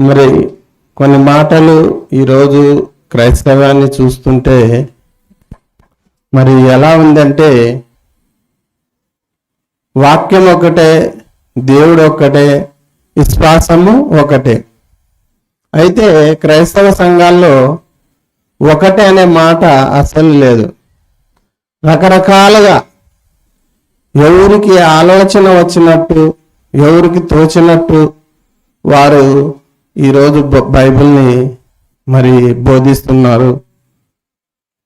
మరి కొన్ని మాటలు ఈరోజు క్రైస్తవాన్ని చూస్తుంటే మరి ఎలా ఉందంటే వాక్యం ఒకటే దేవుడు ఒక్కటే విశ్వాసము ఒకటే. అయితే క్రైస్తవ సంఘాల్లో ఒకటే అనే మాట అసలు లేదు. రకరకాలుగా ఎవరికి ఆలోచన వచ్చినట్టు ఎవరికి తోచినట్టు వారు ఈరోజు బైబిల్ని మరి బోధిస్తున్నారు.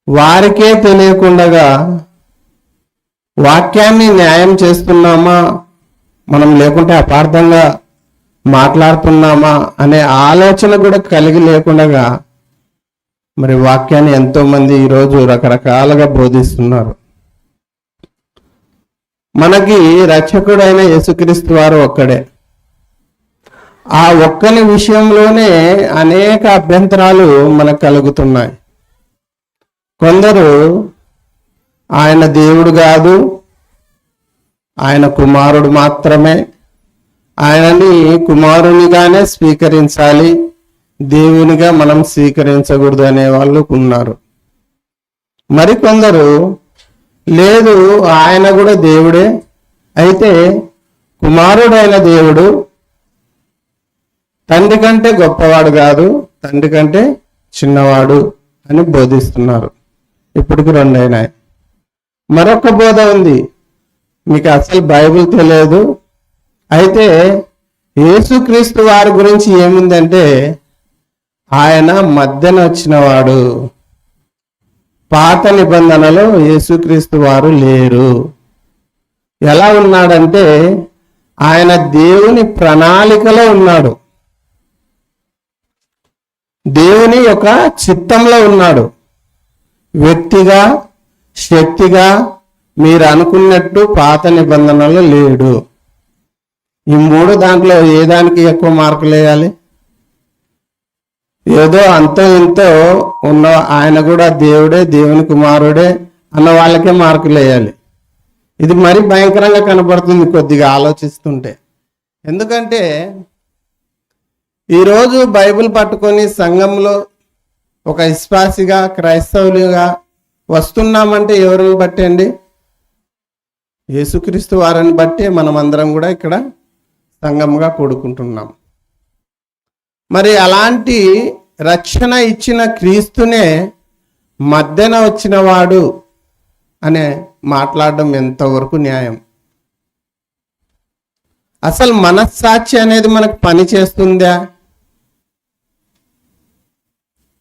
వారికే తెలియకుండగా వాక్యాన్ని న్యాయం చేస్తున్నామా? మనం లేకుంటే అపార్థంగా మాట్లాడుతున్నామా? అనే ఆలోచన కూడా కలిగి లేకుండగా మరి వాక్యాన్ని ఎంతోమంది ఈరోజు రకరకాలుగా బోధిస్తున్నారు. మనకి రక్షకుడైన యేసుక్రీస్తు వారు ఒక్కడే. ఆ ఒక్కని విషయంలోనే అనేక అభ్యంతరాలు మనకు కలుగుతున్నాయి. కొందరు ఆయన దేవుడు కాదు ఆయన కుమారుడు మాత్రమే. ఆయనని కుమారునిగానే స్వీకరించాలి దేవునిగా మనం స్వీకరించకూడదు అనే వాళ్ళు ఉన్నారు. మరికొందరు లేదు ఆయన కూడా దేవుడే అయితే కుమారుడైన దేవుడు తండ్రి కంటే గొప్పవాడు కాదు తండ్రి కంటే చిన్నవాడు అని బోధిస్తున్నారు. ఇప్పటికి రెండు అయినాయి మరొక బోధ ఉంది. మీకు అసలు బైబుల్ తెలియదు. అయితే యేసుక్రీస్తు వారి గురించి ఏముందంటే ఆయన మధ్యన వచ్చినవాడు. పాత నిబంధనలో యేసుక్రీస్తు వారు లేరు. ఎలా ఉన్నాడంటే ఆయన దేవుని ప్రణాళికలో ఉన్నాడు. దేవుని యొక్క చిత్తంలో ఉన్నాడు. వ్యక్తిగా శక్తిగా మీరు అనుకున్నట్టు పాత నిబంధనలు లేడు. ఈ మూడు దాంట్లో ఏ దానికి ఎక్కువ మార్కులు వేయాలి? ఏదో అంతో ఇంతో ఉన్న ఆయన కూడా దేవుడే దేవుని కుమారుడే అన్న వాళ్ళకే మార్కులు వేయాలి. ఇది మరి భయంకరంగా కనబడుతుంది కొద్దిగా ఆలోచిస్తుంటే. ఎందుకంటే ఈరోజు బైబిల్ పట్టుకొని సంఘంలో ఒక విశ్వాసిగా క్రైస్తవులుగా వస్తున్నామంటే ఎవరిని బట్టి అండి? యేసుక్రీస్తు వారిని బట్టి మనం అందరం కూడా ఇక్కడ సంఘంగా కూడుకుంటున్నాం. మరి అలాంటి రక్షణ ఇచ్చిన క్రీస్తునే మధ్యన వచ్చిన వాడు అనే మాట్లాడడం ఎంతవరకు న్యాయం? అసలు మనస్సాక్షి అనేది మనకు పని చేస్తుందా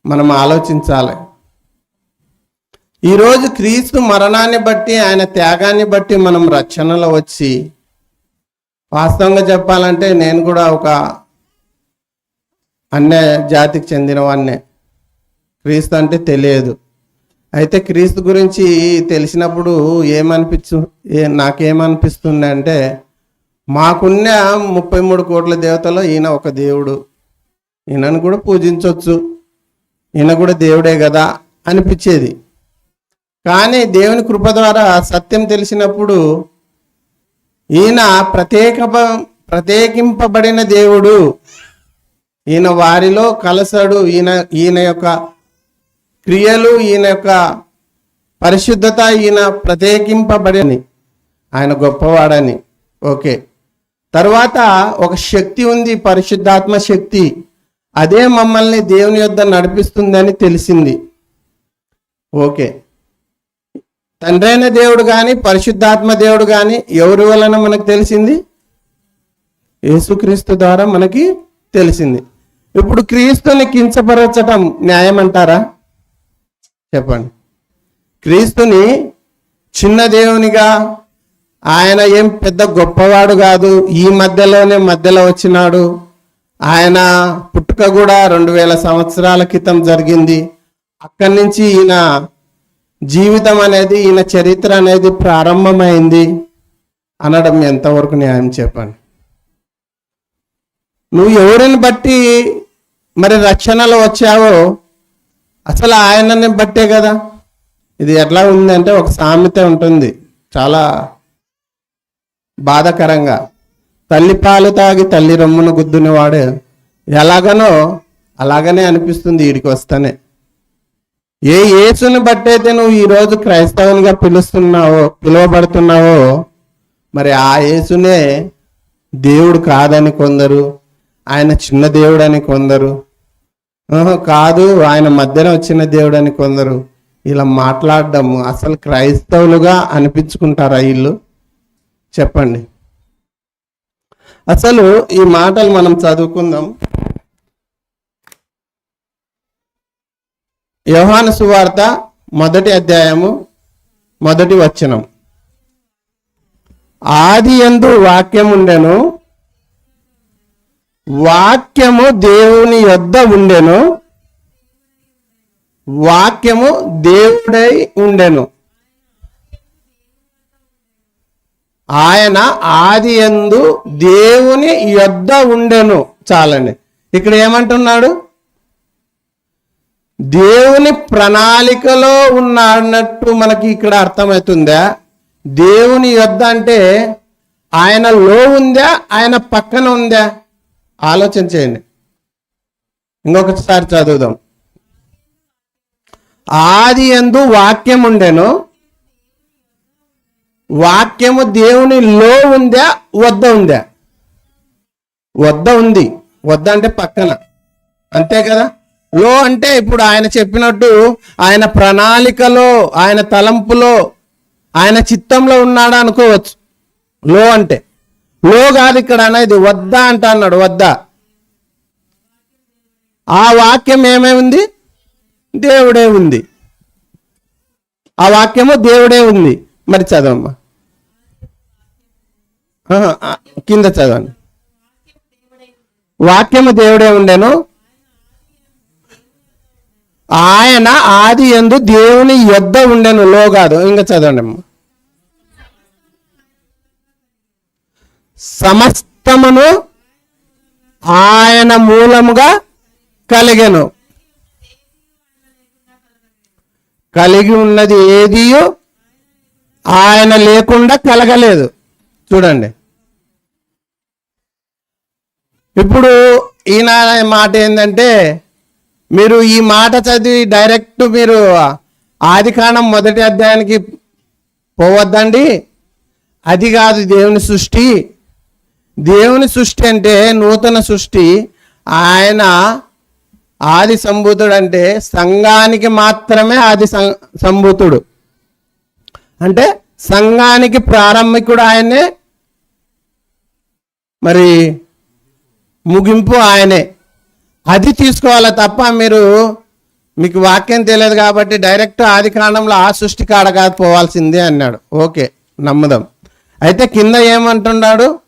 మనం ఆలోచించాలి. ఈరోజు క్రీస్తు మరణాన్ని బట్టి ఆయన త్యాగాన్ని బట్టి మనం రక్షణలో వచ్చి వాస్తవంగా చెప్పాలంటే నేను కూడా ఒక అన్య జాతికి చెందినవాన్నే క్రీస్తు అంటే తెలియదు. అయితే క్రీస్తు గురించి తెలిసినప్పుడు ఏమనిపించు ఏ నాకేమనిపిస్తుంది అంటే మాకున్న ముప్పై మూడు కోట్ల దేవతలో ఈయన ఒక దేవుడు. ఈయనను కూడా పూజించవచ్చు ఈయన కూడా దేవుడే కదా అనిపించేది. కానీ దేవుని కృప ద్వారా సత్యం తెలిసినప్పుడు ఈయన ప్రత్యేక ప్రత్యేకింపబడిన దేవుడు. ఈయన వారిలో కలసడు ఈయన ఈయన యొక్క క్రియలు ఈయన యొక్క పరిశుద్ధత ఈయన ప్రత్యేకింపబడని. ఆయన గొప్పవాడని. ఓకే. తర్వాత ఒక శక్తి ఉంది పరిశుద్ధాత్మ శక్తి. అదే మమ్మల్ని దేవుని యొద్ద నడిపిస్తుందని తెలిసింది. ఓకే. తండ్రైన దేవుడు కానీ పరిశుద్ధాత్మ దేవుడు కానీ ఎవరి వలన మనకు తెలిసింది? యేసుక్రీస్తు ద్వారా మనకి తెలిసింది. ఇప్పుడు క్రీస్తుని కించపరచటం న్యాయం అంటారా చెప్పండి. క్రీస్తుని చిన్న దేవునిగా ఆయన ఏం పెద్ద గొప్పవాడు కాదు ఈ మధ్యలోనే మధ్యలో వచ్చినాడు ఆయన పుట్టుక కూడా రెండు వేల సంవత్సరాల క్రితం జరిగింది. అక్కడి నుంచి ఈయన జీవితం అనేది ఈయన చరిత్ర అనేది ప్రారంభమైంది. అనడం ఎంతవరకు న్యాయం చెప్పండి. నువ్వు ఎవరిని బట్టి మరి రక్షణలో వచ్చావో అసలు ఆయనని బట్టే కదా. ఇది ఎట్లా ఉందంటే ఒక సామెత ఉంటుంది. చాలా బాధాకరంగా. తల్లి పాలు తాగి తల్లి రమ్మును గుద్దునేవాడు ఎలాగనో అలాగనే అనిపిస్తుంది వీడికి వస్తేనే. ఏ యేసుని బట్టయితే నువ్వు ఈరోజు క్రైస్తవునిగా పిలుస్తున్నావో పిలువబడుతున్నావో మరి ఆ యేసునే దేవుడు కాదని కొందరు ఆయన చిన్న దేవుడు అని కొందరు కాదు ఆయన మధ్యన వచ్చిన దేవుడు అని కొందరు ఇలా మాట్లాడడం అసలు క్రైస్తవులుగా అనిపించుకుంటారా వీళ్ళు? చెప్పండి. అసలు ఈ మాటలు మనం చదువుకుందాం. యోహాను సువార్త మొదటి అధ్యాయము మొదటి వచనం. ఆది ఎందు వాక్యం ఉండెను వాక్యము దేవుని యొద్ద ఉండెను వాక్యము దేవుడై ఉండెను. ఆయన ఆది ఎందు దేవుని యొద్ద ఉండెను చాలండి. ఇక్కడ ఏమంటున్నాడు? దేవుని ప్రణాళికలో ఉన్నట్టు మనకి ఇక్కడ అర్థమవుతుందా దేవుని యొద్ద అంటే ఆయన లో ఉందా? ఆయన పక్కన ఉందా? ఆలోచన చేయండి. ఇంకొకసారి చదువుదాం. ఆది ఎందు వాక్యం ఉండెను. వాక్యము దేవుని లో ఉందా వద్ద ఉందా? వద్ద ఉంది. వద్ద అంటే పక్కన. అంతే కదా? లో అంటే ఇప్పుడు ఆయన చెప్పినట్టు ఆయన ప్రణాళికలో ఆయన తలంపులో ఆయన చిత్తంలో ఉన్నాడు అనుకోవచ్చు. లో అంటే. లో కాదు ఇక్కడ అనేది వద్ద అంట అన్నాడు వద్ద. ఆ వాక్యం ఏమై ఉంది? దేవుడే ఉంది. ఆ వాక్యము దేవుడే ఉంది. మరి చదవమ్మా. కింద చదవండి. వాక్యము దేవుడే ఉండెను. ఆయన ఆది ఎందు దేవుని యొద్ద ఉండెను. లో కాదు ఇంకా చదవండి. సమస్తమును ఆయన మూలముగా కలిగెను. కలిగి ఉన్నది ఏదియో ఆయన లేకుండా కలగలేదు. చూడండి. ఇప్పుడు ఈయన మాట ఏంటంటే మీరు ఈ మాట చదివి డైరెక్ట్ మీరు ఆది కాండం మొదటి అధ్యాయానికి పోవద్దండి. అది కాదు దేవుని సృష్టి. దేవుని సృష్టి అంటే నూతన సృష్టి. ఆయన ఆది సంభూతుడు అంటే సంఘానికి మాత్రమే ఆది సం- సంభూతుడు. అంటే సంఘానికి ప్రారంభికుడు ఆయనే. మరి ముగింపు ఆయనే. అది తీసుకోవాలి తప్ప మీరు మీకు వాక్యం తెలియదు కాబట్టి డైరెక్ట్ ఆది కాండంలో ఆ సృష్టి కాడ కాదు పోవాల్సిందే అన్నాడు. ఓకే నమ్ముదాం. అయితే కింద ఏమంటున్నాడు?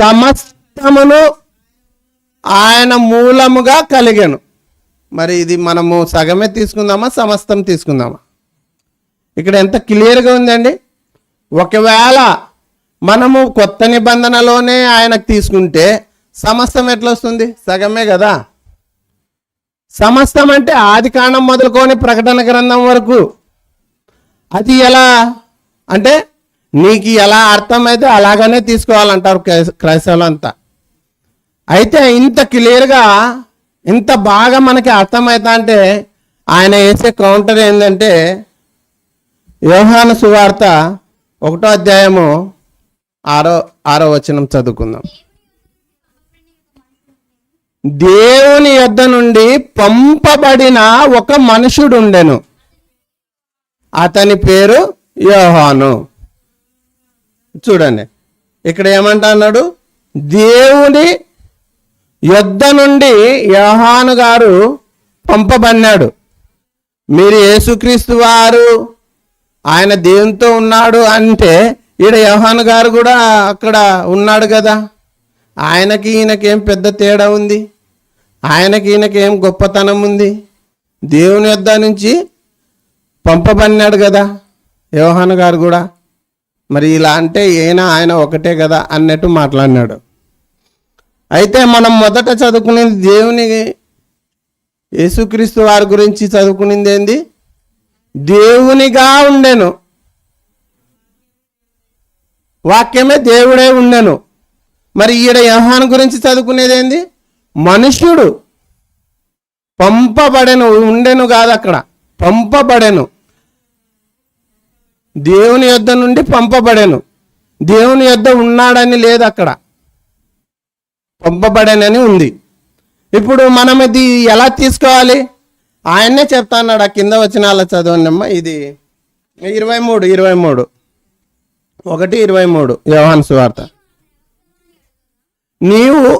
సమస్తమును ఆయన మూలముగా కలిగాను. మరి ఇది మనము సగమే తీసుకుందామా సమస్తం తీసుకుందామా? ఇక్కడ ఎంత క్లియర్గా ఉందండి? ఒకవేళ మనము కొత్త నిబంధనలోనే ఆయనకు తీసుకుంటే సమస్తం ఎట్లా వస్తుంది సగమే కదా? సమస్తం అంటే ఆది కాండం మొదలుకొని ప్రకటన గ్రంథం వరకు. అది ఎలా? అంటే నీకు ఎలా అర్థమైతే అలాగనే తీసుకోవాలంటారు క్రైస్తవులంతా. అయితే ఇంత క్లియర్గా ఇంత బాగా మనకి అర్థమవుతా అంటే ఆయన వేసే కౌంటర్ ఏంటంటే యోహాను సువార్త ఒకటో అధ్యాయము ఆరో ఆరో వచనం చదువుకుందాం. దేవుని యొద్ద నుండి పంపబడిన ఒక మనుషుడుండెను. అతని పేరు యోహాను. చూడండి ఇక్కడ ఏమంటా అన్నాడు దేవుని యొద్ద నుండి యోహాను గారు పంపబడినాడు. మీరు యేసుక్రీస్తు వారు ఆయన దేవునితో ఉన్నాడు అంటే ఈడ యోహాను గారు కూడా అక్కడ ఉన్నాడు కదా. ఆయనకి ఈయనకేం పెద్ద తేడా ఉంది? ఆయనకి ఈయనకేం గొప్పతనం ఉంది? దేవుని యొద్ద నుంచి పంపబడినాడు కదా యోహాను గారు కూడా. మరి ఇలా అంటే ఈయన ఆయన ఒకటే కదా అన్నట్టు మాట్లాడినాడు. అయితే మనం మొదట చదువుకునేది దేవుని యేసుక్రీస్తు వారి గురించి చదువుకునింది ఏంది? దేవునిగా ఉండెను. వాక్యమే దేవుడే ఉండెను. మరి ఈడ యోహాను గురించి చదువుకునేది ఏంది మనుష్యుడు పంపబడెను ఉండెను కాదు అక్కడ. పంపబడెను. దేవుని యొద్ద నుండి పంపబడెను. దేవుని యొద్ద ఉన్నాడని లేదు అక్కడ. పంపబడనని ఉంది. ఇప్పుడు మనం ఇది ఎలా తీసుకోవాలి? ఆయన్నే చెప్తాన్నాడు ఆ కింద వచ్చిన అలా చదవండి ఇది ఇరవై మూడు ఇరవై మూడు. ఒకటి ఇరవై మూడు. వ్యవహాన్ సువార్త. నీవు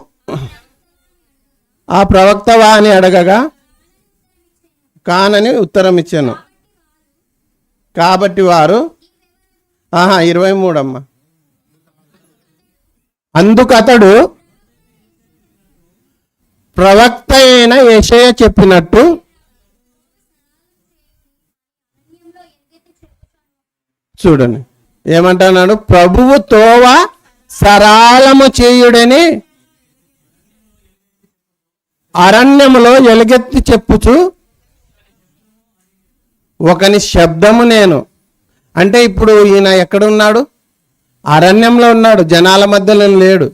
ఆ ప్రవక్తవా అని అడగగా కానని ఉత్తరం ఇచ్చాను కాబట్టి వారు ఆహా ఇరవై మూడు అందుకతడు అందుకు అతడు ప్రవక్త అయిన యషయ చెప్పినట్టు చూడండి. ఏమంటున్నాడు? ప్రభువు తోవా సరాలము చేయుడని అరణ్యములో ఎలుగెత్తి చెప్పుచు ఒకని శబ్దము నేను. అంటే ఇప్పుడు ఈయన ఎక్కడున్నాడు? అరణ్యంలో ఉన్నాడు జనాల మధ్యలో లేడు.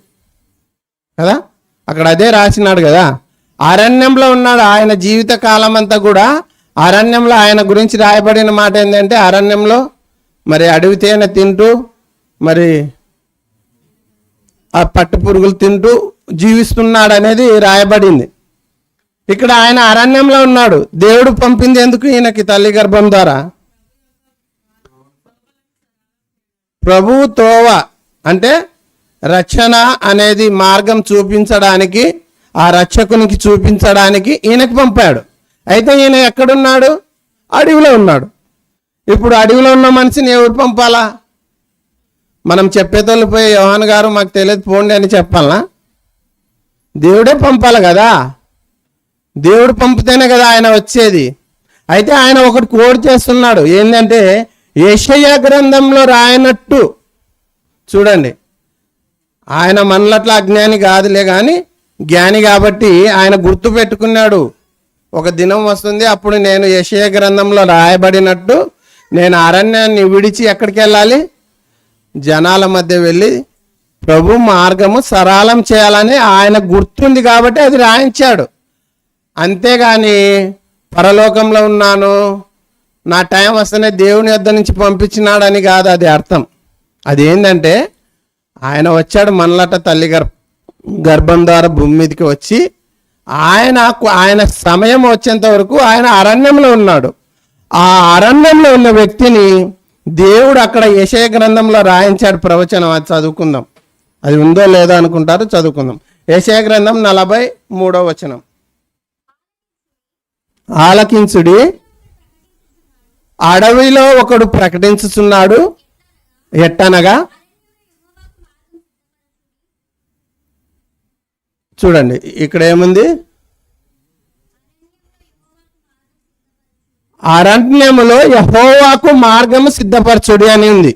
కదా? అక్కడ అదే రాసినాడు కదా. అరణ్యంలో ఉన్నాడు ఆయన జీవిత కాలం అంతా కూడా అరణ్యంలో ఆయన గురించి రాయబడిన మాట ఏంటంటే అరణ్యంలో మరి అడవి తేనె తింటూ మరి ఆ పట్టు పురుగులు తింటూ జీవిస్తున్నాడు అనేది రాయబడింది. ఇక్కడ ఆయన అరణ్యంలో ఉన్నాడు. దేవుడు పంపింది ఎందుకు ఈయనకి తల్లి గర్భం ద్వారా? ప్రభువు తోవ అంటే రక్షణ అనేది మార్గం చూపించడానికి ఆ రక్షకునికి చూపించడానికి ఈయనకి పంపాడు. అయితే ఈయన ఎక్కడున్నాడు? అడవిలో ఉన్నాడు. ఇప్పుడు అడవిలో ఉన్న మనిషిని ఎవరు పంపాలా? మనం చెప్పేతోళ్ళు పోయి యోహాన్ గారు మాకు తెలియదు పోండి అని చెప్పాలా దేవుడే పంపాలి కదా. దేవుడు పంపితేనే కదా ఆయన వచ్చేది. అయితే ఆయన ఒకటి కోడ్ చేస్తున్నాడు. ఏంటంటే యశయ గ్రంథంలో రాయనట్టు. చూడండి. ఆయన మనలట్ల అజ్ఞాని కాదులే కానీ జ్ఞాని కాబట్టి ఆయన గుర్తు పెట్టుకున్నాడు. ఒక దినం వస్తుంది అప్పుడు నేను యశయ గ్రంథంలో రాయబడినట్టు. నేను అరణ్యాన్ని విడిచి ఎక్కడికి వెళ్ళాలి? జనాల మధ్య వెళ్ళి ప్రభు మార్గము సరళం చేయాలని ఆయన గుర్తుంది కాబట్టి అది రాయించాడు. అంతేగాని పరలోకంలో ఉన్నాను నా టైం వస్తేనే దేవుని యొద్ద నుంచి పంపించినాడని కాదు అది అర్థం. అది ఏంటంటే ఆయన వచ్చాడు మనలట తల్లి గర్భ గర్భం ద్వారా భూమి మీదకి వచ్చి ఆయన ఆయన సమయం వచ్చేంత వరకు ఆయన అరణ్యంలో ఉన్నాడు. ఆ అరణ్యంలో ఉన్న వ్యక్తిని దేవుడు అక్కడ యశయ గ్రంథంలో రాయించాడు ప్రవచనం అది చదువుకుందాం. అది ఉందో లేదో అనుకుంటారు చదువుకుందాం. యశయ గ్రంథం నలభై మూడో వచనం. ఆలకించుడి అడవిలో ఒకడు ప్రకటించుచున్నాడు ఎట్టనగా? చూడండి ఇక్కడ ఏముంది? అరణ్యములో యహోవాకు మార్గము సిద్ధపరచుడి అని ఉంది.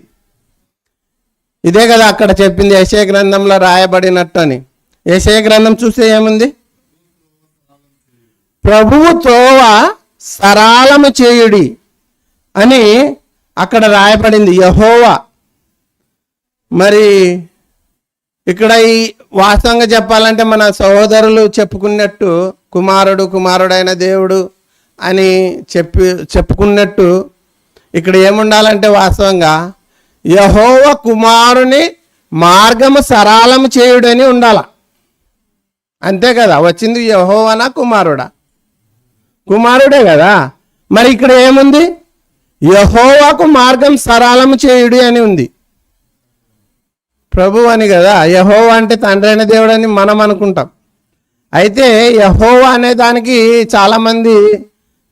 ఇదే కదా అక్కడ చెప్పింది యశయ గ్రంథంలో రాయబడినట్టు అని యశయ గ్రంథం చూస్తే ఏముంది? ప్రభువు తోవ సరాలము చేయుడి అని అక్కడ రాయబడింది యహోవా. మరి ఇక్కడ ఈ వాస్తవంగా చెప్పాలంటే మన సహోదరులు చెప్పుకున్నట్టు కుమారుడు కుమారుడైన దేవుడు అని చెప్పి చెప్పుకున్నట్టు ఇక్కడ ఏముండాలంటే వాస్తవంగా యహోవ కుమారుని మార్గము సరళము చేయుడని ఉండాల. అంతే కదా వచ్చింది యహోవనా కుమారుడా? కుమారుడే కదా. మరి ఇక్కడ ఏముంది? యహోవాకు మార్గం సరళము చేయుడి అని ఉంది. ప్రభు అని కదా యహోవా అంటే తండ్రి అయిన దేవుడు అని మనం అనుకుంటాం. అయితే యహోవా అనే దానికి చాలామంది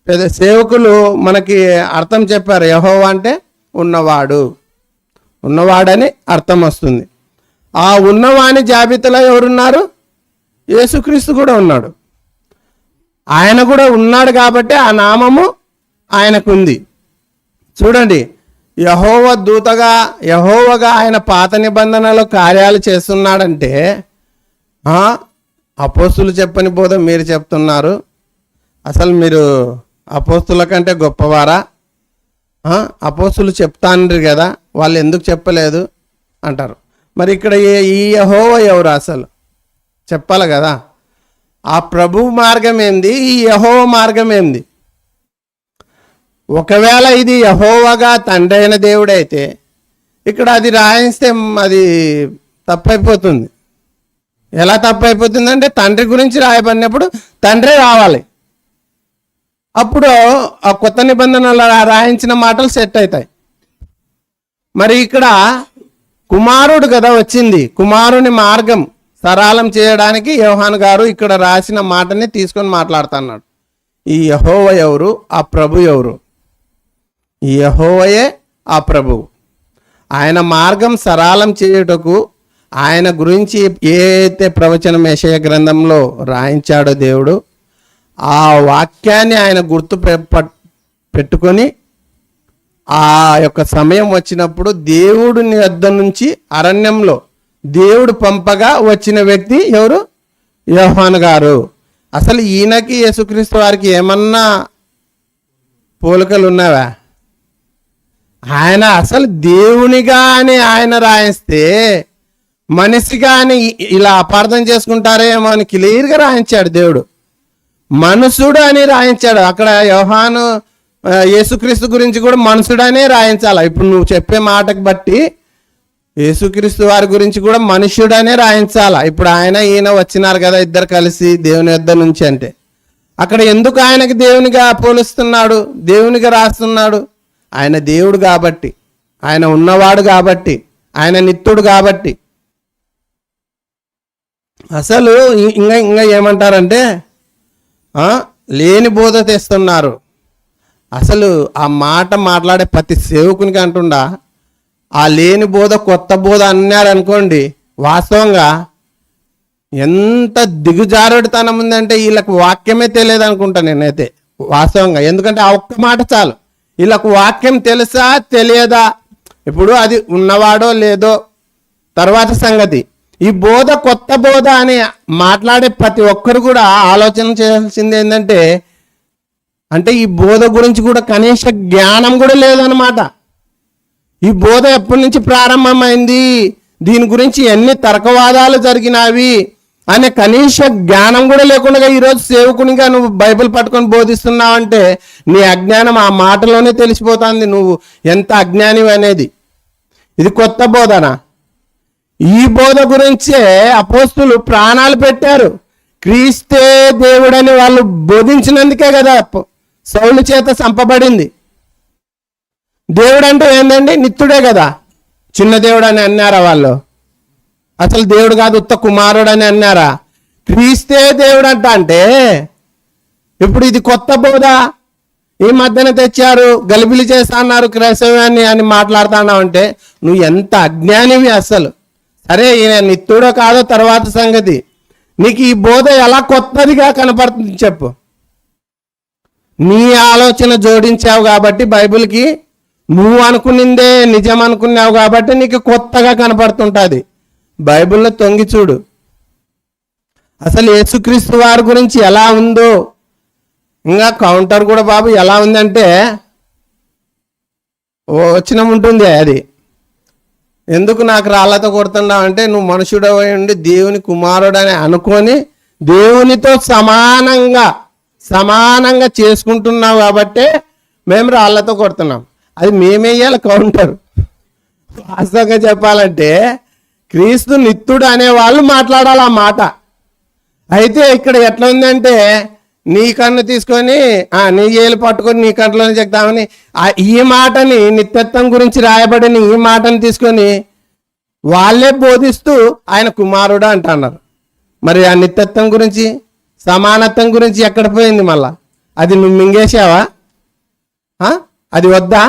పెద్ద సేవకులు మనకి అర్థం చెప్పారు యహోవా అంటే ఉన్నవాడు. ఉన్నవాడని అర్థం వస్తుంది. ఆ ఉన్నవాని జాబితాలో ఎవరున్నారు? యేసుక్రీస్తు కూడా ఉన్నాడు. ఆయన కూడా ఉన్నాడు కాబట్టి ఆ నామము ఆయనకుంది. చూడండి యహోవ దూతగా యహోవగా ఆయన పాత నిబంధనలో కార్యాలు చేస్తున్నాడంటే అపోస్తులు చెప్పని బోధ మీరు చెప్తున్నారు. అసలు మీరు అపోస్తుల కంటే గొప్పవారా అపోస్తులు చెప్తాండ్రు కదా వాళ్ళు ఎందుకు చెప్పలేదు? అంటారు. మరి ఇక్కడ ఈ యహోవ ఎవరు అసలు? చెప్పాలి కదా. ఆ ప్రభు మార్గం ఏంది? ఈ యహోవ మార్గం ఏంది? ఒకవేళ ఇది యహోవగా తండ్రి అయిన దేవుడైతే ఇక్కడ అది రాయిస్తే అది తప్పైపోతుంది. ఎలా తప్పైపోతుంది అంటే తండ్రి గురించి రాయబడినప్పుడు తండ్రి రావాలి. అప్పుడు ఆ కొత్త నిబంధనలు రాయించిన మాటలు సెట్ అవుతాయి మరి ఇక్కడ కుమారుడు కదా వచ్చింది కుమారుని మార్గం సరళం చేయడానికి యోహాన్ గారు ఇక్కడ రాసిన మాటని తీసుకొని మాట్లాడుతున్నాడు ఈ యహోవ ఎవరు ఆ ప్రభు ఎవరు ఈ యహోవయే ఆ ప్రభువు ఆయన మార్గం సరళం చేయుటకు ఆయన గురించి ఏ అయితే ప్రవచన మేషయ గ్రంథంలో రాయించాడో దేవుడు ఆ వాక్యాన్ని ఆయన గుర్తు పె- పెట్టుకొని ఆ యొక్క సమయం వచ్చినప్పుడు దేవుడిని వద్ద నుంచి అరణ్యంలో దేవుడు పంపగా వచ్చిన వ్యక్తి ఎవరు? యోహాన్ గారు. అసలు ఈయనకి యేసుక్రీస్తు వారికి ఏమన్నా పోలికలు ఉన్నావా? ఆయన అసలు దేవునిగా అని ఆయన రాయిస్తే మనిషిగా అని ఇలా అపార్థం చేసుకుంటారేమో అని క్లియర్గా రాయించాడు దేవుడు. మనుషుడు అని రాయించాడు. అక్కడ యోహాను యేసుక్రీస్తు గురించి కూడా మనుషుడనే రాయించాలి? ఇప్పుడు నువ్వు చెప్పే మాటకు బట్టి యేసుక్రీస్తు వారి గురించి కూడా మనుష్యుడనే రాయించాలా? ఇప్పుడు ఆయన ఈయన వచ్చినారు కదా ఇద్దరు కలిసి దేవుని యొద్ద నుంచి అంటే. అక్కడ ఎందుకు ఆయనకి దేవునిగా పోలుస్తున్నాడు? దేవునిగా రాస్తున్నాడు? ఆయన దేవుడు కాబట్టి. ఆయన ఉన్నవాడు కాబట్టి. ఆయన నిత్యుడు కాబట్టి. అసలు ఇంకా ఇంకా ఏమంటారంటే లేని బోధ తెస్తున్నారు. అసలు ఆ మాట మాట్లాడే ప్రతి సేవకునికి అంటుండా ఆ లేని బోధ కొత్త బోధ అన్నారనుకోండి వాస్తవంగా ఎంత దిగుజారుడితనం ఉందంటే వీళ్ళకి వాక్యమే తెలియదు అనుకుంటా నేనైతే వాస్తవంగా. ఎందుకంటే ఆ ఒక్క మాట చాలు. వీళ్ళకు వాక్యం తెలుసా తెలియదా? ఇప్పుడు అది ఉన్నవాడో లేదో తర్వాత సంగతి. ఈ బోధ కొత్త బోధ అని మాట్లాడే ప్రతి ఒక్కరు కూడా ఆలోచన చేయాల్సింది ఏంటంటే అంటే ఈ బోధ గురించి కూడా కనీస జ్ఞానం కూడా లేదనమాట ఈ బోధ ఎప్పటి నుంచి ప్రారంభమైంది? దీని గురించి ఎన్ని తర్కవాదాలు జరిగినావి అనే కనీస జ్ఞానం కూడా లేకుండా ఈరోజు సేవకునిగా నువ్వు బైబిల్ పట్టుకొని బోధిస్తున్నావంటే నీ అజ్ఞానం ఆ మాటలోనే తెలిసిపోతుంది. నువ్వు ఎంత అజ్ఞానివి అనేది. ఇది కొత్త బోధనా? ఈ బోధ గురించే అపోస్తులు ప్రాణాలు పెట్టారు. క్రీస్తే దేవుడని వాళ్ళు బోధించినందుకే కదా సౌలు చేత చంపబడింది. దేవుడు అంటే ఏందండి? నిత్యుడే కదా. చిన్న దేవుడు అని అన్నారా వాళ్ళు? అసలు దేవుడు కాదు ఉత్త కుమారుడు అని అన్నారా? క్రీస్తే దేవుడు అంట అంటే ఇప్పుడు ఇది కొత్త బోధ. ఈ మధ్యన తెచ్చారు గలిబిలి చేస్తా అన్నారు క్రైస్తవ్యాన్ని అని మాట్లాడుతున్నావు అంటే నువ్వు ఎంత అజ్ఞానివి అసలు. అరే ఈయన నిత్యుడో కాదో తర్వాత సంగతి. నీకు ఈ బోధ ఎలా కొత్తదిగా కనపడుతుంది చెప్పు. నీ ఆలోచన జోడించావు కాబట్టి బైబిల్కి నువ్వు అనుకునిందే నిజం అనుకున్నావు కాబట్టి నీకు కొత్తగా కనపడుతుంటుంది. బైబిల్లో తొంగి చూడు. అసలు యేసుక్రీస్తు వారి గురించి ఎలా ఉందో. ఇంకా కౌంటర్ కూడా బాబు ఎలా ఉందంటే ఓ ఉంటుంది అది. ఎందుకు నాకు రాళ్ళతో కొడుతున్నావు అంటే నువ్వు మనుషుడు ఉండి దేవుని కుమారుడు అని అనుకొని దేవునితో సమానంగా సమానంగా చేసుకుంటున్నావు కాబట్టే మేము రాళ్ళతో కొడుతున్నాం. అది మేమేయాలి కౌంటర్. వాస్తవంగా చెప్పాలంటే క్రీస్తు నిత్యుడు అనే వాళ్ళు మాట్లాడాలి ఆ మాట. అయితే ఇక్కడ ఎట్లా ఉందంటే నీ కన్ను తీసుకొని ఆ నీ ఏలు పట్టుకొని నీ కంట్లోనే చెప్తామని ఆ ఈ మాటని నిత్యత్వం గురించి రాయబడిన ఈ మాటని తీసుకొని వాళ్ళే బోధిస్తూ ఆయన కుమారుడు అంటున్నారు. మరి ఆ నిత్యత్వం గురించి సమానత్వం గురించి ఎక్కడ పోయింది మళ్ళా? అది నువ్వు మింగేసావా అది వద్దా?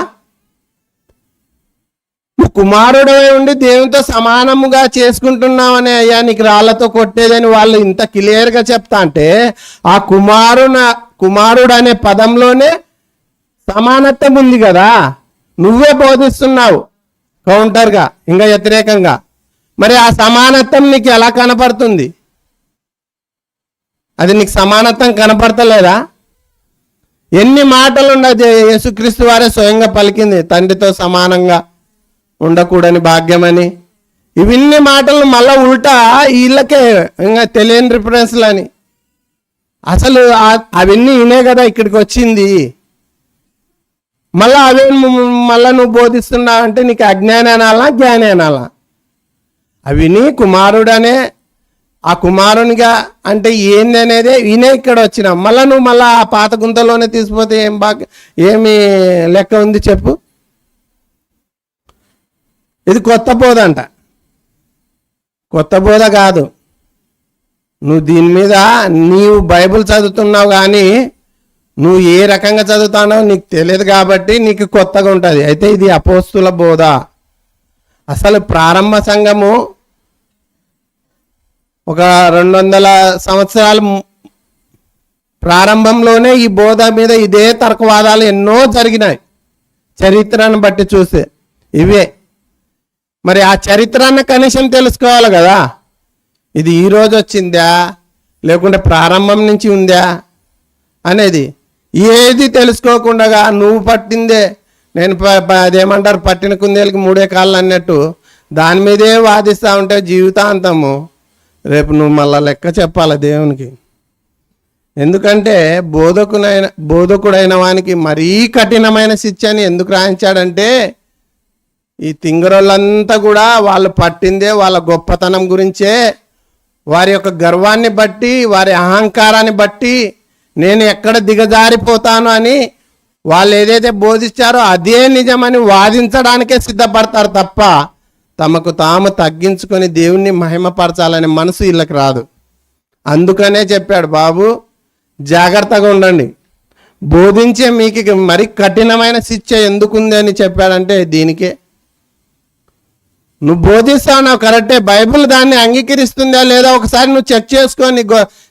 నువ్వు ఉండి దేవునితో సమానముగా చేసుకుంటున్నావని అయ్యా నీకు రాళ్ళతో కొట్టేదని వాళ్ళు ఇంత క్లియర్గా చెప్తా అంటే ఆ కుమారున కుమారుడు అనే పదంలోనే సమానత్వం ఉంది కదా. నువ్వే బోధిస్తున్నావు కౌంటర్గా ఇంకా వ్యతిరేకంగా. మరి ఆ సమానత్వం నీకు ఎలా కనపడుతుంది? అది నీకు సమానత్వం కనపడతలేదా? ఎన్ని మాటలు ఉండదు యేసుక్రీస్తు వారే స్వయంగా పలికింది తండ్రితో సమానంగా. ఉండకూడని భాగ్యమని. ఇవన్నీ మాటలు మళ్ళా ఉల్టా వీళ్ళకే ఇంకా తెలియని రిఫరెన్స్లు అని అసలు అవన్నీ వినే కదా ఇక్కడికి వచ్చింది. మళ్ళా అవే మళ్ళీ మళ్ళా నువ్వు బోధిస్తున్నావు అంటే నీకు అజ్ఞానం అనాలా జ్ఞానం అనాలా? అవిని కుమారుడనే ఆ కుమారునిగా అంటే ఏంది అనేది ఈయనే ఇక్కడ వచ్చిన. మళ్ళా నువ్వు మళ్ళా ఆ పాత గుంతలోనే తీసిపోతే ఏం బాగా ఏమి లెక్క ఉంది చెప్పు. ఇది కొత్త బోధ అంట కొత్త బోధ కాదు. నువ్వు దీని మీద నీవు బైబిల్ చదువుతున్నావు కానీ నువ్వు ఏ రకంగా చదువుతానో నీకు తెలియదు కాబట్టి నీకు కొత్తగా ఉంటుంది. అయితే ఇది అపోస్తుల బోధ. అసలు ప్రారంభ సంఘము ఒక రెండు వందల సంవత్సరాల ప్రారంభంలోనే ఈ బోధ మీద ఇదే తర్కవాదాలు ఎన్నో జరిగినాయి. చరిత్రను బట్టి చూస్తే. ఇవే. మరి ఆ చరిత్రన్న కనీసం తెలుసుకోవాలి కదా? ఇది ఈరోజు వచ్చిందా? లేకుంటే ప్రారంభం నుంచి ఉందా? అనేది ఏది తెలుసుకోకుండా నువ్వు పట్టిందే. నేను ప- అదేమంటారు? పట్టిన కుందేలకి మూడే కాళ్ళు అన్నట్టు దాని మీదే వాదిస్తూ ఉంటే జీవితాంతము. రేపు నువ్వు మళ్ళా లెక్క చెప్పాలి దేవునికి? ఎందుకంటే బోధకునైన బోధకుడైన వానికి మరీ కఠినమైన శిక్షని ఎందుకు రాయించాడంటే ఈ తింగరోళ్ళంతా కూడా వాళ్ళు పట్టిందే వాళ్ళ గొప్పతనం గురించే. వారి యొక్క గర్వాన్ని బట్టి వారి అహంకారాన్ని బట్టి నేను ఎక్కడ దిగజారిపోతాను అని వాళ్ళు ఏదైతే బోధించారో అదే నిజమని వాదించడానికే సిద్ధపడతారు తప్ప తమకు తాము తగ్గించుకొని దేవుణ్ణి మహిమపరచాలనే మనసు వీళ్ళకి రాదు. అందుకనే చెప్పాడు బాబు జాగ్రత్తగా ఉండండి. బోధించే మీకు మరి కఠినమైన శిక్ష ఎందుకుంది అని చెప్పాడంటే దీనికే. నువ్వు బోధిస్తావు కరెక్టే? బైబిల్ దాన్ని అంగీకరిస్తుందా లేదా? ఒకసారి నువ్వు చెక్ చేసుకో నీ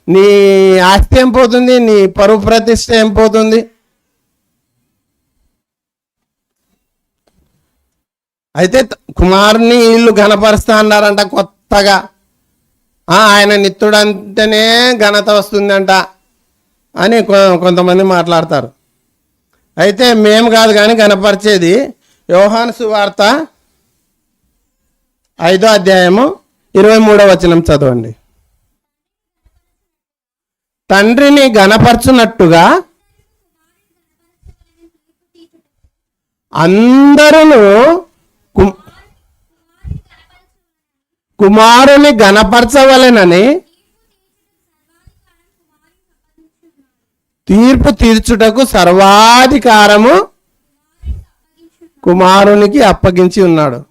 నీ ఆస్తి ఏం పోతుంది? నీ పరువు ప్రతిష్ట ఏం పోతుంది? అయితే కుమారుని వీళ్ళు ఘనపరుస్తా అన్నారంట కొత్తగా. ఆయన నిత్తుడు ఘనత వస్తుందంట అని కొ- కొంతమంది మాట్లాడతారు. అయితే మేము కాదు కానీ గణపరిచేది యోహాను సువార్త ఐదో అధ్యాయము ఇరవై మూడో వచనం చదవండి. తండ్రిని గణపరచునట్టుగా అందరూ కుమారుని గణపరచవలెనని తీర్పు తీర్చుటకు సర్వాధికారము కుమారునికి అప్పగించి ఉన్నాడు.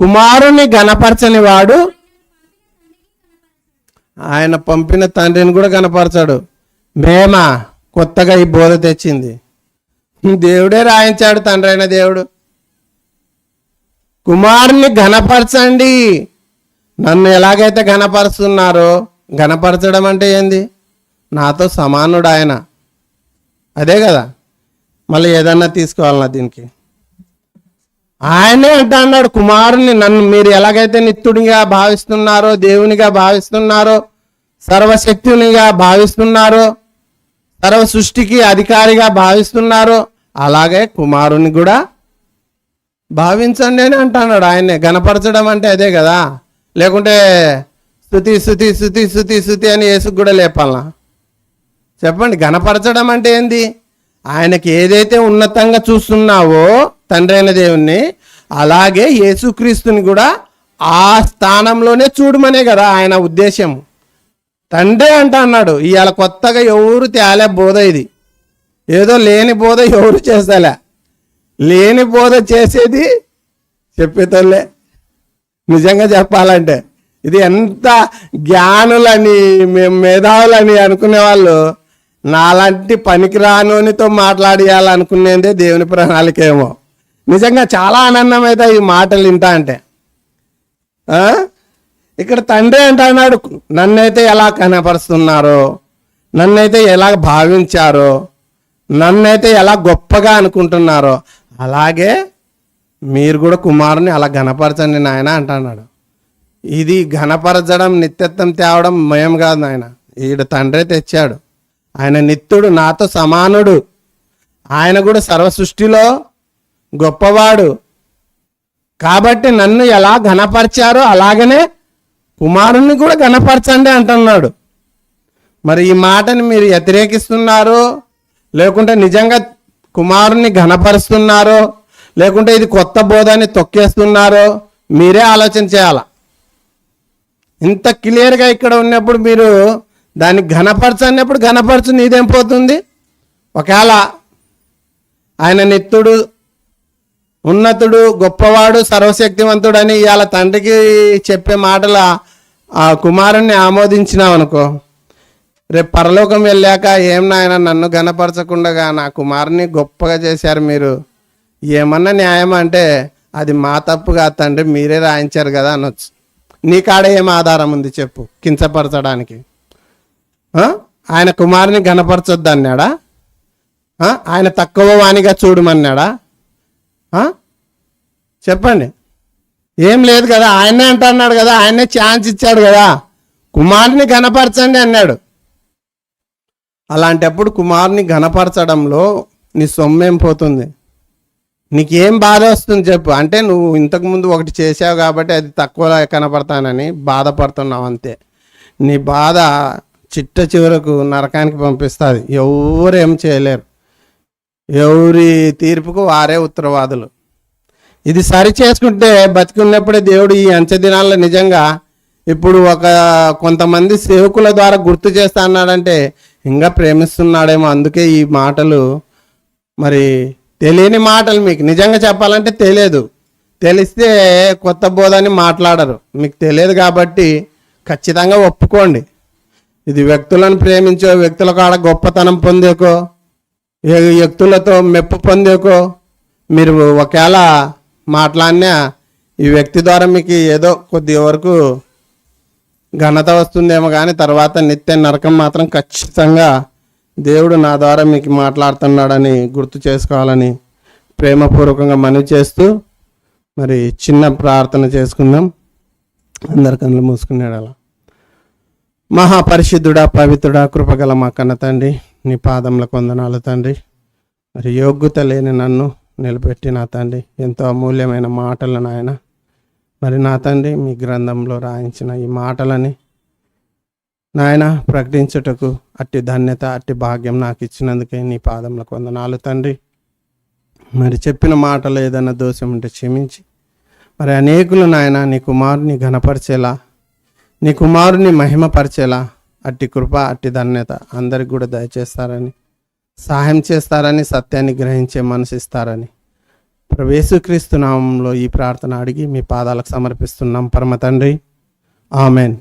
కుమారుని గణపరచని వాడు ఆయన పంపిన తండ్రిని కూడా గణపరచాడు మేమా కొత్తగా ఈ బోధ తెచ్చింది. దేవుడే రాయించాడు తండ్రి అయిన దేవుడు. కుమారుని ఘనపరచండి. నన్ను ఎలాగైతే ఘనపరుస్తున్నారో ఘనపరచడం అంటే ఏంది? నాతో సమానుడు ఆయన. అదే కదా? మళ్ళీ ఏదన్నా తీసుకోవాలన్నా దీనికి. ఆయనే అంటా అన్నాడు కుమారుని నన్ను మీరు ఎలాగైతే నిత్యుడిగా భావిస్తున్నారో దేవునిగా భావిస్తున్నారో సర్వశక్తునిగా భావిస్తున్నారో సర్వ సృష్టికి అధికారిగా భావిస్తున్నారో అలాగే కుమారుని కూడా భావించండి అని అంటున్నాడు ఆయన్ని గణపరచడం అంటే అదే కదా? లేకుంటే స్థుతి స్థుతి స్థుతి స్థుతి స్థుతి అని యేసుకు కూడా లేపాలా? చెప్పండి గణపరచడం అంటే ఏంది? ఆయనకి ఏదైతే ఉన్నతంగా చూస్తున్నావో తండ్రి అయిన దేవుణ్ణి అలాగే యేసుక్రీస్తుని కూడా ఆ స్థానంలోనే చూడమనే కదా ఆయన ఉద్దేశం తండ్రి అంట అన్నాడు ఇవాళ కొత్తగా ఎవరు తేలే బోధ ఇది. ఏదో లేని బోధ ఎవరు చేస్తలే. లేని బోధ చేసేది చెప్పేతోళ్ళే నిజంగా చెప్పాలంటే ఇది ఎంత జ్ఞానులని మేము మేధావులని అనుకునే వాళ్ళు నాలాంటి పనికిరానోనితో మాట్లాడేయాలనుకునేదే దేవుని ప్రణాళికేమో నిజంగా చాలా ఆనందం అయితే ఈ మాటలు వింటా అంటే. ఇక్కడ తండ్రి అంటున్నాడు నన్నైతే ఎలా కనపరుస్తున్నారో నన్నైతే ఎలా భావించారో నన్నైతే ఎలా గొప్పగా అనుకుంటున్నారో అలాగే మీరు కూడా కుమారుని అలా ఘనపరచండి నాయన అంటున్నాడు ఇది ఘనపరచడం నిత్యత్వం తేవడం మేము కాదు నాయన. ఈడ తండ్రే తెచ్చాడు. ఆయన నిత్యుడు నాతో సమానుడు. ఆయన కూడా సర్వ సృష్టిలో గొప్పవాడు. కాబట్టి నన్ను ఎలా ఘనపరిచారో అలాగనే కుమారుణ్ణి కూడా ఘనపరచండి అంటున్నాడు. మరి ఈ మాటని మీరు వ్యతిరేకిస్తున్నారో లేకుంటే నిజంగా కుమారుణ్ణి ఘనపరుస్తున్నారో లేకుంటే ఇది కొత్త బోధాన్ని తొక్కేస్తున్నారో మీరే ఆలోచన చేయాల? ఇంత క్లియర్గా ఇక్కడ ఉన్నప్పుడు మీరు దాన్ని ఘనపరచన్నప్పుడు ఘనపరచు నీదేం పోతుంది? ఒకవేళ ఆయన నిత్తుడు ఉన్నతుడు గొప్పవాడు సర్వశక్తివంతుడు అని ఇవాళ తండ్రికి చెప్పే మాటల ఆ కుమారుణ్ణి ఆమోదించినావు అనుకో. రేపు పరలోకం వెళ్ళాక ఏం నాయన నన్ను గనపరచకుండగా నా కుమారుని గొప్పగా చేశారు మీరు? ఏమన్నా న్యాయం అంటే అది మా తప్పు కాదు తండ్రి మీరే రాయించారు కదా అనొచ్చు. నీ కాడ ఏం ఆధారం ఉంది చెప్పు కించపరచడానికి? ఆయన కుమారుని గనపరచొద్దన్నాడా ఆయన తక్కువ వాణిగా చూడమన్నాడా? చెప్పండి. ఏం లేదు కదా ఆయనే అంటున్నాడు కదా ఆయనే ఛాన్స్ ఇచ్చాడు కదా. కుమారుని ఘనపరచండి అన్నాడు. అలాంటప్పుడు కుమారుని ఘనపరచడంలో నీ సొమ్మేం పోతుంది? నీకేం బాధ వస్తుంది చెప్పు. అంటే నువ్వు ఇంతకుముందు ఒకటి చేసావు కాబట్టి అది తక్కువ కనపడతానని బాధపడుతున్నావు అంతే. నీ బాధ చిట్ట చివరకు నరకానికి పంపిస్తుంది. ఎవరు ఏం చేయలేరు. ఎవరి తీర్పుకు వారే ఉత్తరవాదులు. ఇది సరి చేసుకుంటే బతికున్నప్పుడే దేవుడు ఈ అంచె దినాల్లో నిజంగా ఇప్పుడు ఒక కొంతమంది సేవకుల ద్వారా గుర్తు చేస్తా అన్నాడంటే ఇంకా ప్రేమిస్తున్నాడేమో. అందుకే ఈ మాటలు మరి తెలియని మాటలు మీకు. నిజంగా చెప్పాలంటే తెలియదు. తెలిస్తే కొత్త బోధని మాట్లాడరు. మీకు తెలియదు కాబట్టి ఖచ్చితంగా ఒప్పుకోండి. ఇది వ్యక్తులను ప్రేమించో వ్యక్తుల కాడ గొప్పతనం పొందేకో వ్యక్తులతో మెప్పు పొందేకో మీరు ఒకవేళ మాట్లాడినా ఈ వ్యక్తి ద్వారా మీకు ఏదో కొద్ది వరకు ఘనత వస్తుందేమో కానీ తర్వాత నిత్య నరకం మాత్రం ఖచ్చితంగా దేవుడు నా ద్వారా మీకు మాట్లాడుతున్నాడని గుర్తు చేసుకోవాలని ప్రేమపూర్వకంగా మనవి చేస్తూ మరి చిన్న ప్రార్థన చేసుకుందాం. అందరి కళ్ళు మూసుకున్నాడు మహాపరిశుద్ధుడా పవిత్రుడా కృపగల మా కన్న తండ్రి. నీ పాదముల కొందనాలు తండ్రి. మరి యోగ్యత లేని నన్ను నిలబెట్టి నా తండ్రి. ఎంతో అమూల్యమైన మాటలు నాయన. మరి నా తండ్రి మీ గ్రంథంలో రాయించిన ఈ మాటలని నాయన ప్రకటించుటకు అట్టి ధన్యత అట్టి భాగ్యం నాకు ఇచ్చినందుకే నీ పాదముల కొందనాలు తండ్రి. మరి చెప్పిన మాటలు ఏదైనా దోషం ఉంటే క్షమించి. మరి అనేకులు నాయన నీ కుమారుని ఘనపరిచేలా నీ కుమారుని మహిమపరిచేలా అట్టి కృప అట్టి ధన్యత అందరికి కూడా దయచేస్తారని సహాయం చేస్తారని సత్యాన్ని గ్రహించే మనసు ఇస్తారని నామంలో ఈ ప్రార్థన అడిగి మీ పాదాలకు సమర్పిస్తున్నాం. పరమ తండ్రి ఆమెన్.